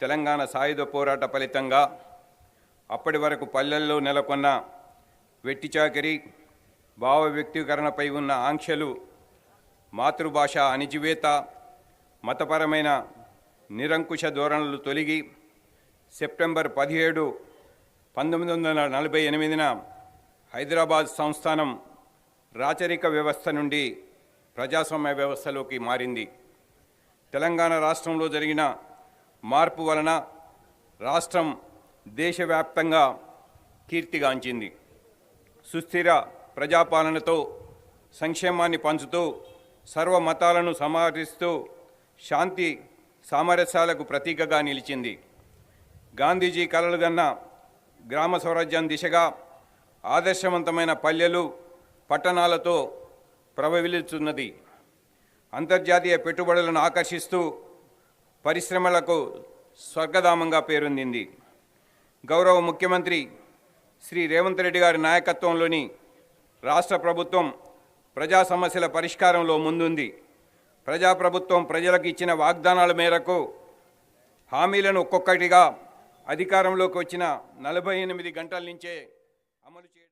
తెలంగాణ సాయుధ పోరాట ఫలితంగా అప్పటి వరకు పల్లెల్లో నెలకొన్న వెట్టిచాకిరి భావ వ్యక్తీకరణపై ఉన్న ఆంక్షలు మాతృభాష అణిచివేత మతపరమైన నిరంకుశ ధోరణులు తొలగి సెప్టెంబర్ పదిహేడు పంతొమ్మిది వందల నలభై ఎనిమిదిన హైదరాబాద్ సంస్థానం రాచరిక వ్యవస్థ నుండి ప్రజాస్వామ్య వ్యవస్థలోకి మారింది. తెలంగాణ రాష్ట్రంలో జరిగిన మార్పు వలన రాష్ట్రం దేశవ్యాప్తంగా కీర్తిగాంచింది. సుస్థిర ప్రజాపాలనతో సంక్షేమాన్ని పంచుతూ సర్వ మతాలను సమాహరిస్తూ శాంతి సామరస్యాలకు ప్రతీకగా నిలిచింది. గాంధీజీ కలలుగన్న గ్రామ స్వరాజ్యం దిశగా ఆదర్శవంతమైన పల్లెలు పట్టణాలతో ప్రవహిల్లుతున్నది అంతర్జాతీయ పెట్టుబడులను ఆకర్షిస్తూ పరిశ్రమలకు స్వర్గధామంగా పేరొందింది. గౌరవ ముఖ్యమంత్రి శ్రీ రేవంత్ రెడ్డి గారి నాయకత్వంలోని రాష్ట్ర ప్రభుత్వం ప్రజా సమస్యల పరిష్కారంలో ముందుంది. ప్రజాప్రభుత్వం ప్రజలకు ఇచ్చిన వాగ్దానాల మేరకు హామీలను ఒక్కొక్కటిగా అధికారంలోకి వచ్చిన నలభై ఎనిమిది గంటల నుంచే అమలు చేయడం